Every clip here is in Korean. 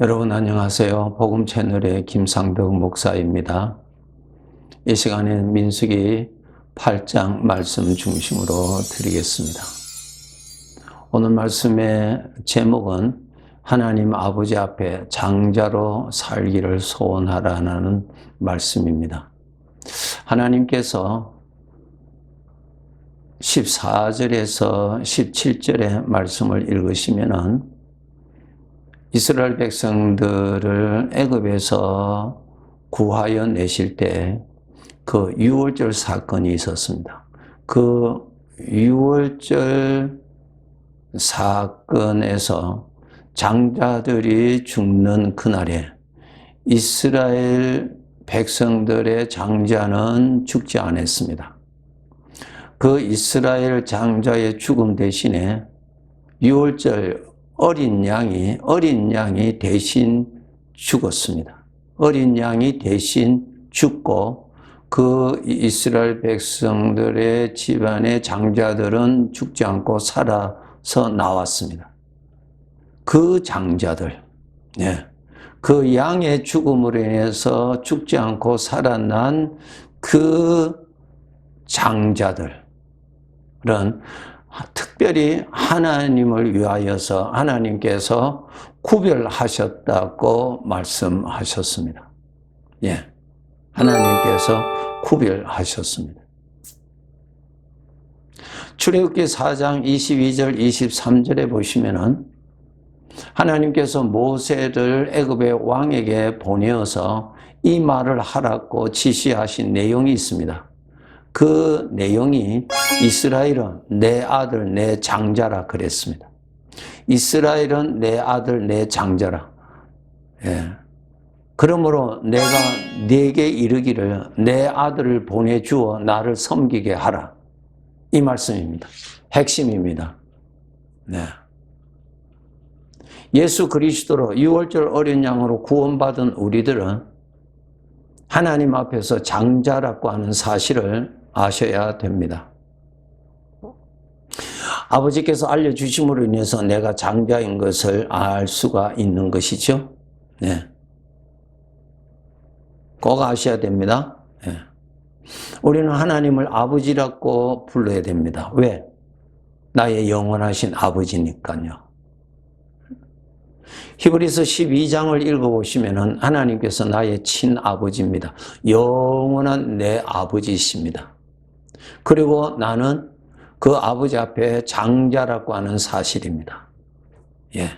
여러분 안녕하세요. 복음 채널의 김상덕 목사입니다. 이 시간엔 민수기 8장 말씀 중심으로 드리겠습니다. 오늘 말씀의 제목은 하나님 아버지 앞에 장자로 살기를 소원하라는 말씀입니다. 하나님께서 14절에서 17절의 말씀을 읽으시면은 이스라엘 백성들을 애굽에서 구하여 내실 때 그 유월절 사건이 있었습니다. 그 유월절 사건에서 장자들이 죽는 그날에 이스라엘 백성들의 장자는 죽지 않았습니다. 그 이스라엘 장자의 죽음 대신에 유월절 어린 양이 어린 양이 대신 죽었습니다. 어린 양이 대신 죽고 그 이스라엘 백성들의 집안의 장자들은 죽지 않고 살아서 나왔습니다. 그 장자들, 네. 그 양의 죽음으로 인해서 죽지 않고 살아난 그 장자들은 특별히 하나님을 위하여서 하나님께서 구별하셨다고 말씀하셨습니다. 예. 하나님께서 구별하셨습니다. 출애굽기 4장 22절 23절에 보시면은 하나님께서 모세를 애굽의 왕에게 보내어서 이 말을 하라고 지시하신 내용이 있습니다. 그 내용이 이스라엘은 내 아들 내 장자라 그랬습니다. 이스라엘은 내 아들 내 장자라. 예. 그러므로 내가 네게 이르기를 내 아들을 보내주어 나를 섬기게 하라. 이 말씀입니다. 핵심입니다. 네. 예수 그리스도로 유월절 어린 양으로 구원받은 우리들은 하나님 앞에서 장자라고 하는 사실을 아셔야 됩니다. 아버지께서 알려주심으로 인해서 내가 장자인 것을 알 수가 있는 것이죠. 네. 꼭 아셔야 됩니다. 네. 우리는 하나님을 아버지라고 불러야 됩니다. 왜? 나의 영원하신 아버지니까요. 히브리서 12장을 읽어보시면 하나님께서 나의 친아버지입니다. 영원한 내 아버지이십니다. 그리고 나는 그 아버지 앞에 장자라고 하는 사실입니다. 예.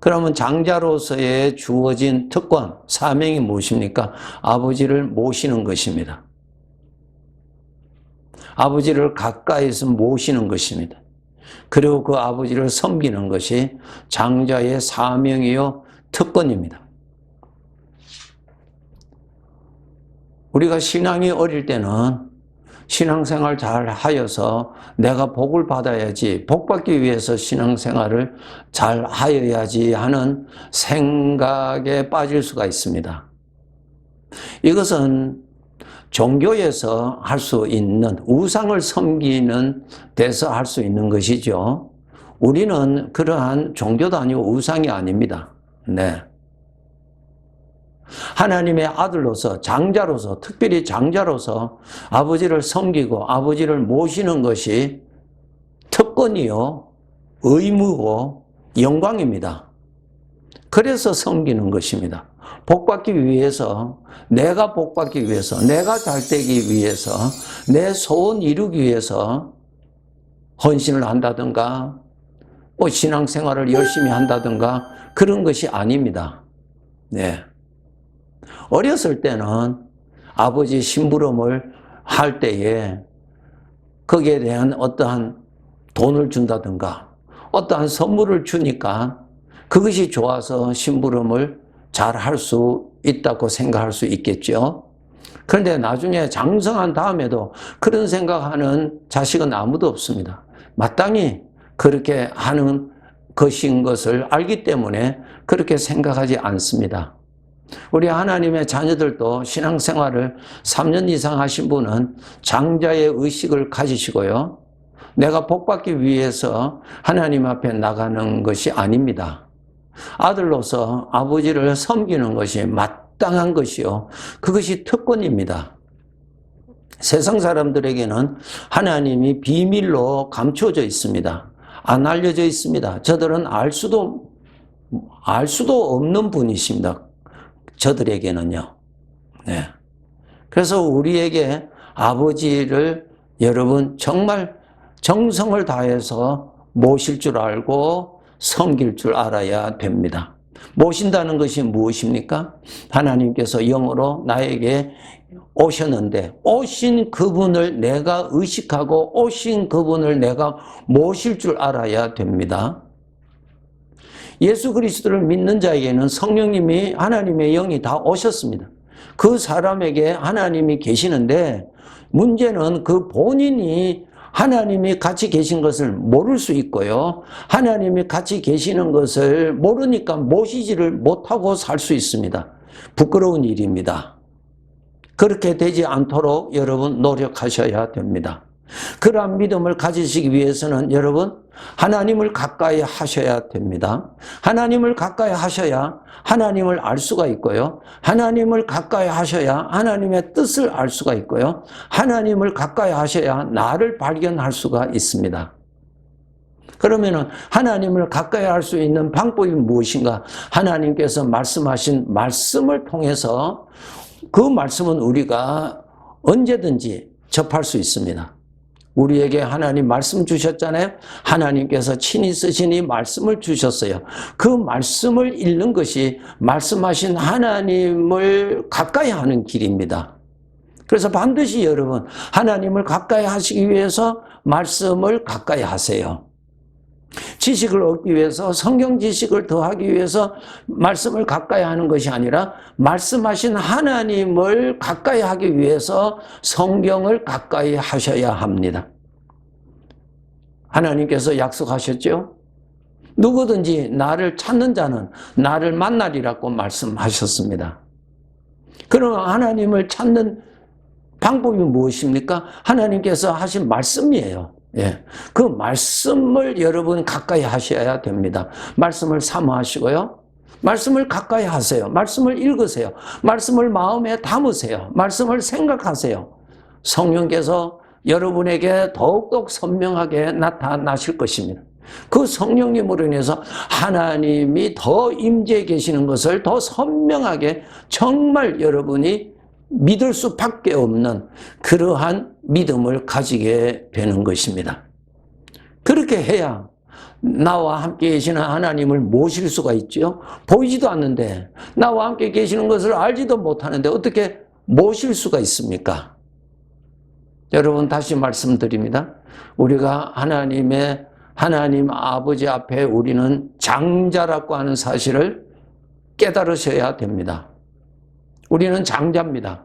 그러면 장자로서의 주어진 특권, 사명이 무엇입니까? 아버지를 모시는 것입니다. 아버지를 가까이서 모시는 것입니다. 그리고 그 아버지를 섬기는 것이 장자의 사명이요 특권입니다. 우리가 신앙이 어릴 때는 신앙생활 잘 하여서 내가 복을 받아야지, 복 받기 위해서 신앙생활을 잘 하여야지 하는 생각에 빠질 수가 있습니다. 이것은 종교에서 할 수 있는 우상을 섬기는 데서 할 수 있는 것이죠. 우리는 그러한 종교도 아니고 우상이 아닙니다. 네. 하나님의 아들로서 장자로서 특별히 장자로서 아버지를 섬기고 아버지를 모시는 것이 특권이요 의무고 영광입니다. 그래서 섬기는 것입니다. 복받기 위해서 내가 복받기 위해서 내가 잘되기 위해서 내 소원 이루기 위해서 헌신을 한다든가 뭐 신앙생활을 열심히 한다든가 그런 것이 아닙니다. 네. 어렸을 때는 아버지 심부름을 할 때에 거기에 대한 어떠한 돈을 준다든가 어떠한 선물을 주니까 그것이 좋아서 심부름을 잘 할 수 있다고 생각할 수 있겠죠. 그런데 나중에 장성한 다음에도 그런 생각하는 자식은 아무도 없습니다. 마땅히 그렇게 하는 것인 것을 알기 때문에 그렇게 생각하지 않습니다. 우리 하나님의 자녀들도 신앙생활을 3년 이상 하신 분은 장자의 의식을 가지시고요. 내가 복받기 위해서 하나님 앞에 나가는 것이 아닙니다. 아들로서 아버지를 섬기는 것이 마땅한 것이요. 그것이 특권입니다. 세상 사람들에게는 하나님이 비밀로 감춰져 있습니다. 안 알려져 있습니다. 저들은 알 수도, 알 수도 없는 분이십니다. 저들에게는요. 네. 그래서 우리에게 아버지를 여러분 정말 정성을 다해서 모실 줄 알고 섬길 줄 알아야 됩니다. 모신다는 것이 무엇입니까? 하나님께서 영으로 나에게 오셨는데 오신 그분을 내가 의식하고 오신 그분을 내가 모실 줄 알아야 됩니다. 예수 그리스도를 믿는 자에게는 성령님이 하나님의 영이 다 오셨습니다. 그 사람에게 하나님이 계시는데 문제는 그 본인이 하나님이 같이 계신 것을 모를 수 있고요. 하나님이 같이 계시는 것을 모르니까 모시지를 못하고 살 수 있습니다. 부끄러운 일입니다. 그렇게 되지 않도록 여러분 노력하셔야 됩니다. 그러한 믿음을 가지시기 위해서는 여러분 하나님을 가까이 하셔야 됩니다. 하나님을 가까이 하셔야 하나님을 알 수가 있고요. 하나님을 가까이 하셔야 하나님의 뜻을 알 수가 있고요. 하나님을 가까이 하셔야 나를 발견할 수가 있습니다. 그러면은 하나님을 가까이 할 수 있는 방법이 무엇인가? 하나님께서 말씀하신 말씀을 통해서 그 말씀은 우리가 언제든지 접할 수 있습니다. 우리에게 하나님 말씀 주셨잖아요. 하나님께서 친히 이 말씀을 주셨어요. 그 말씀을 읽는 것이 말씀하신 하나님을 가까이 하는 길입니다. 그래서 반드시 여러분, 하나님을 가까이 하시기 위해서 말씀을 가까이 하세요. 지식을 얻기 위해서 성경 지식을 더하기 위해서 말씀을 가까이 하는 것이 아니라 말씀하신 하나님을 가까이 하기 위해서 성경을 가까이 하셔야 합니다. 하나님께서 약속하셨죠? 누구든지 나를 찾는 자는 나를 만나리라고 말씀하셨습니다. 그럼 하나님을 찾는 방법이 무엇입니까? 하나님께서 하신 말씀이에요. 예. 그 말씀을 여러분 가까이 하셔야 됩니다. 말씀을 사모하시고요. 말씀을 가까이 하세요. 말씀을 읽으세요. 말씀을 마음에 담으세요. 말씀을 생각하세요. 성령께서 여러분에게 더욱더 선명하게 나타나실 것입니다. 그 성령님으로 인해서 하나님이 더 임재해 계시는 것을 더 선명하게 정말 여러분이 믿을 수밖에 없는 그러한 믿음을 가지게 되는 것입니다. 그렇게 해야 나와 함께 계시는 하나님을 모실 수가 있죠. 보이지도 않는데 나와 함께 계시는 것을 알지도 못하는데 어떻게 모실 수가 있습니까? 여러분 다시 말씀드립니다. 우리가 하나님의 하나님 아버지 앞에 우리는 장자라고 하는 사실을 깨달으셔야 됩니다. 우리는 장자입니다.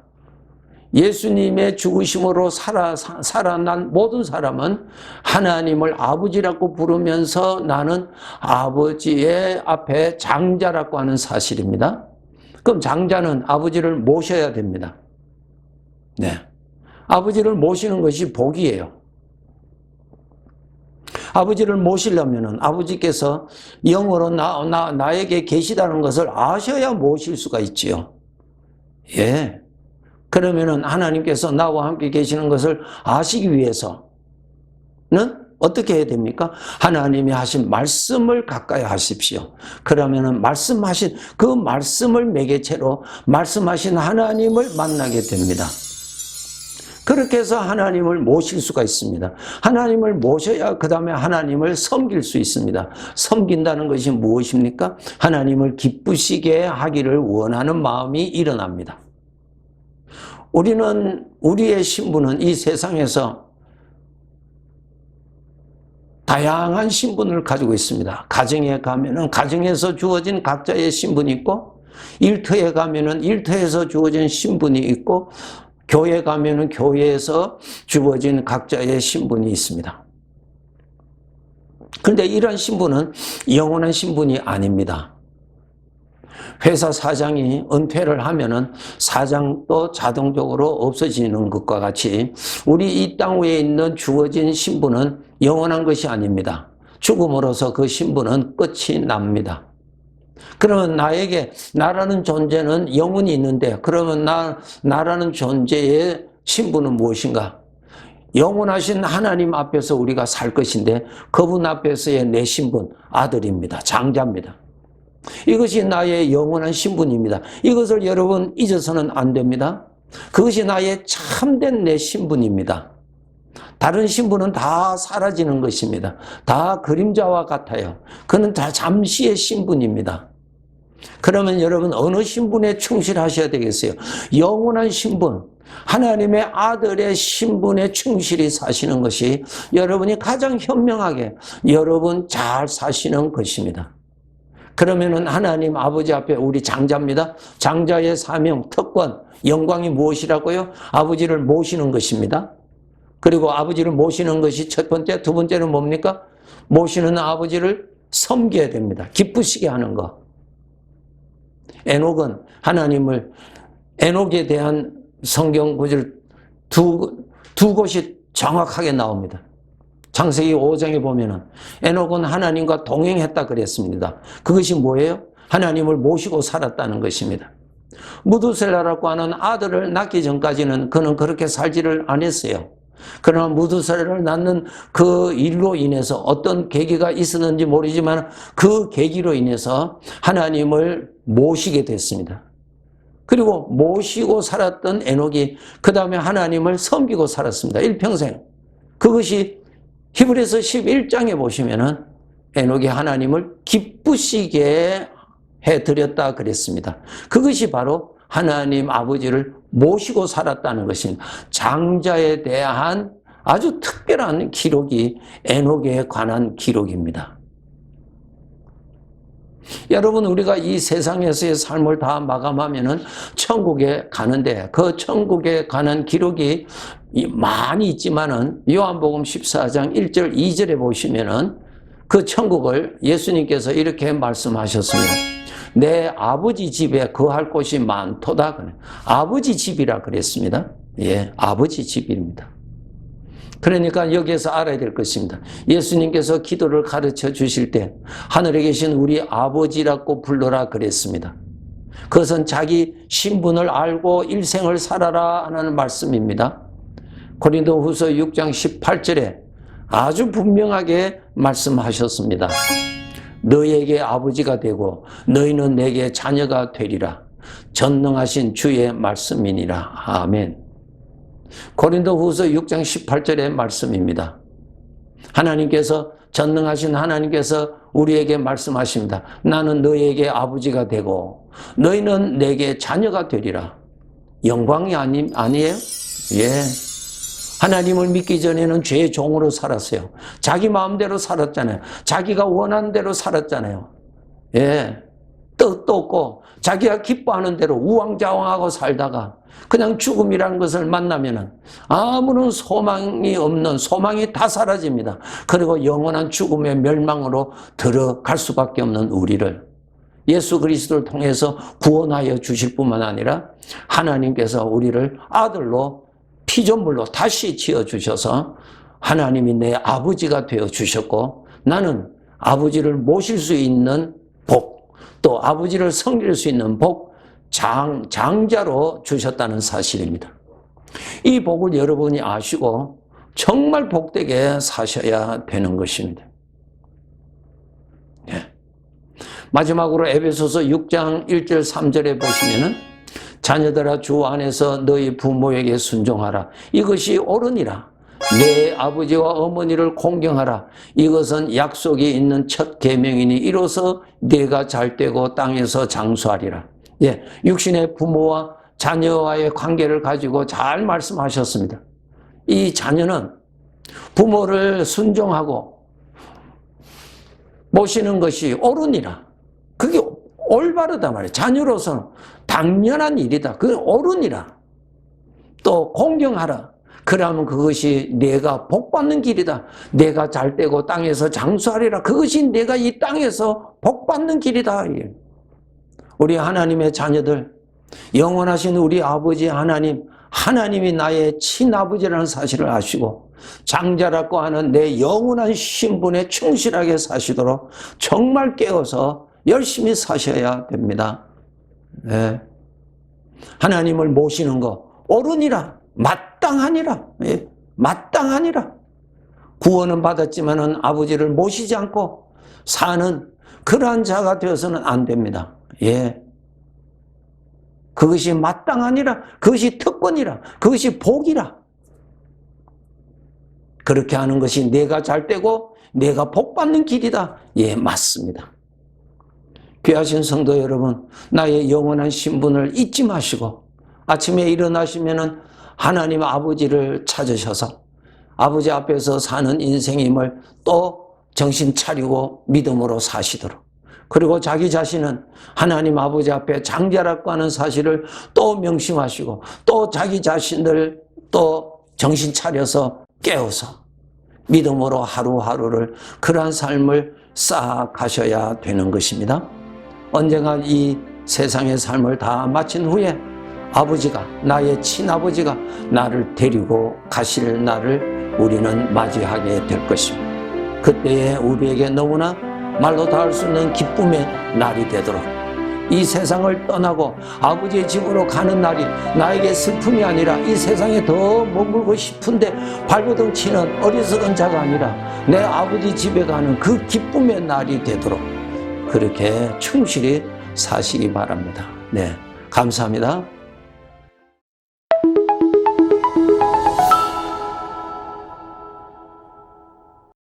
예수님의 죽으심으로 살아, 살아난 모든 사람은 하나님을 아버지라고 부르면서 나는 아버지의 앞에 장자라고 하는 사실입니다. 그럼 장자는 아버지를 모셔야 됩니다. 네. 아버지를 모시는 것이 복이에요. 아버지를 모시려면 아버지께서 영으로 나, 나, 나에게 계시다는 것을 아셔야 모실 수가 있지요. 예. 그러면은 하나님께서 나와 함께 계시는 것을 아시기 위해서는 어떻게 해야 됩니까? 하나님이 하신 말씀을 가까이 하십시오. 그러면은 말씀하신 그 말씀을 매개체로 말씀하신 하나님을 만나게 됩니다. 그렇게 해서 하나님을 모실 수가 있습니다. 하나님을 모셔야 그 다음에 하나님을 섬길 수 있습니다. 섬긴다는 것이 무엇입니까? 하나님을 기쁘시게 하기를 원하는 마음이 일어납니다. 우리는 우리의 신분은 이 세상에서 다양한 신분을 가지고 있습니다. 가정에 가면은 가정에서 주어진 각자의 신분이 있고 일터에 가면은 일터에서 주어진 신분이 있고 교회 가면은 교회에서 주어진 각자의 신분이 있습니다. 그런데 이런 신분은 영원한 신분이 아닙니다. 회사 사장이 은퇴를 하면은 사장도 자동적으로 없어지는 것과 같이 우리 이 땅 위에 있는 주어진 신분은 영원한 것이 아닙니다. 죽음으로써 그 신분은 끝이 납니다. 그러면 나에게 나라는 존재는 영혼이 있는데 그러면 나 나라는 존재의 신분은 무엇인가? 영원하신 하나님 앞에서 우리가 살 것인데 그분 앞에서의 내 신분 아들입니다. 장자입니다. 이것이 나의 영원한 신분입니다. 이것을 여러분 잊어서는 안 됩니다. 그것이 나의 참된 내 신분입니다. 다른 신분은 다 사라지는 것입니다. 다 그림자와 같아요. 그는 다 잠시의 신분입니다. 그러면 여러분 어느 신분에 충실하셔야 되겠어요? 영원한 신분, 하나님의 아들의 신분에 충실히 사시는 것이 여러분이 가장 현명하게 여러분 잘 사시는 것입니다. 그러면은 하나님 아버지 앞에 우리 장자입니다. 장자의 사명, 특권, 영광이 무엇이라고요? 아버지를 모시는 것입니다. 그리고 아버지를 모시는 것이 첫 번째, 두 번째는 뭡니까? 모시는 아버지를 섬겨야 됩니다. 기쁘시게 하는 것. 에녹은 하나님을 에녹에 대한 성경 구절 두, 두 곳이 정확하게 나옵니다. 창세기 5장에 보면은 에녹은 하나님과 동행했다 그랬습니다. 그것이 뭐예요? 하나님을 모시고 살았다는 것입니다. 무두셀라라고 하는 아들을 낳기 전까지는 그는 그렇게 살지를 않았어요. 그러나 무두셀라를 낳는 그 일로 인해서 어떤 계기가 있었는지 모르지만 그 계기로 인해서 하나님을 모시게 됐습니다. 그리고 모시고 살았던 에녹이 그 다음에 하나님을 섬기고 살았습니다. 일평생. 그것이 히브리서 11장에 보시면은 에녹이 하나님을 기쁘시게 해드렸다 그랬습니다. 그것이 바로 하나님 아버지를 모시고 살았다는 것입니다. 장자에 대한 아주 특별한 기록이 에녹에 관한 기록입니다. 여러분 우리가 이 세상에서의 삶을 다 마감하면은 천국에 가는데 그 천국에 관한 기록이 많이 있지만은 요한복음 14장 1절 2절에 보시면은 그 천국을 예수님께서 이렇게 말씀하셨습니다. 내 아버지 집에 거할 곳이 많도다. 아버지 집이라 그랬습니다. 예, 아버지 집입니다. 그러니까 여기에서 알아야 될 것입니다. 예수님께서 기도를 가르쳐 주실 때 하늘에 계신 우리 아버지라고 불러라 그랬습니다. 그것은 자기 신분을 알고 일생을 살아라 하는 말씀입니다. 고린도 후서 6장 18절에 아주 분명하게 말씀하셨습니다. 너에게 아버지가 되고 너희는 내게 자녀가 되리라. 전능하신 주의 말씀이니라. 아멘. 고린도 후서 6장 18절의 말씀입니다. 하나님께서 전능하신 하나님께서 우리에게 말씀하십니다. 나는 너에게 아버지가 되고 너희는 내게 자녀가 되리라. 영광이 아니, 아니에요? 예. 하나님을 믿기 전에는 죄의 종으로 살았어요. 자기 마음대로 살았잖아요. 자기가 원하는 대로 살았잖아요. 예. 뜻도 없고 자기가 기뻐하는 대로 우왕좌왕하고 살다가 그냥 죽음이라는 것을 만나면은 아무런 소망이 없는 소망이 다 사라집니다. 그리고 영원한 죽음의 멸망으로 들어갈 수밖에 없는 우리를 예수 그리스도를 통해서 구원하여 주실 뿐만 아니라 하나님께서 우리를 아들로 피조물로 다시 지어 주셔서 하나님이 내 아버지가 되어 주셨고 나는 아버지를 모실 수 있는 복, 또 아버지를 섬길 수 있는 복, 장, 장자로 주셨다는 사실입니다. 이 복을 여러분이 아시고 정말 복되게 사셔야 되는 것입니다. 네. 마지막으로 에베소서 6장 1절 3절에 보시면은 자녀들아 주 안에서 너희 부모에게 순종하라. 이것이 옳으니라. 내 아버지와 어머니를 공경하라. 이것은 약속이 있는 첫 계명이니 이로써 네가 잘되고 땅에서 장수하리라. 예, 육신의 부모와 자녀와의 관계를 가지고 잘 말씀하셨습니다. 이 자녀는 부모를 순종하고 모시는 것이 옳으니라. 올바르다 말이에요. 자녀로서는 당연한 일이다. 그게 옳으니라. 또 공경하라. 그러면 그것이 내가 복받는 길이다. 내가 잘되고 땅에서 장수하리라. 그것이 내가 이 땅에서 복받는 길이다. 우리 하나님의 자녀들, 영원하신 우리 아버지 하나님, 하나님이 나의 친아버지라는 사실을 아시고 장자라고 하는 내 영원한 신분에 충실하게 사시도록 정말 깨어서 열심히 사셔야 됩니다. 네. 하나님을 모시는 거 옳으니라 마땅하니라 예, 마땅하니라 구원은 받았지만은 아버지를 모시지 않고 사는 그러한 자가 되어서는 안 됩니다. 예. 그것이 마땅하니라 그것이 특권이라 그것이 복이라 그렇게 하는 것이 내가 잘 되고 내가 복 받는 길이다. 예, 맞습니다. 귀하신 성도 여러분, 나의 영원한 신분을 잊지 마시고 아침에 일어나시면은 하나님 아버지를 찾으셔서 아버지 앞에서 사는 인생임을 또 정신 차리고 믿음으로 사시도록 그리고 자기 자신은 하나님 아버지 앞에 장자라고 하는 사실을 또 명심하시고 또 자기 자신을 또 정신 차려서 깨워서 믿음으로 하루하루를 그러한 삶을 쌓아가셔야 되는 것입니다. 언젠가 이 세상의 삶을 다 마친 후에 아버지가 나의 친아버지가 나를 데리고 가실 날을 우리는 맞이하게 될 것입니다. 그때에 우리에게 너무나 말로 다 할 수 없는 기쁨의 날이 되도록 이 세상을 떠나고 아버지의 집으로 가는 날이 나에게 슬픔이 아니라 이 세상에 더 머물고 싶은데 발버둥 치는 어리석은 자가 아니라 내 아버지 집에 가는 그 기쁨의 날이 되도록 그렇게 충실히 사시기 바랍니다. 네. 감사합니다.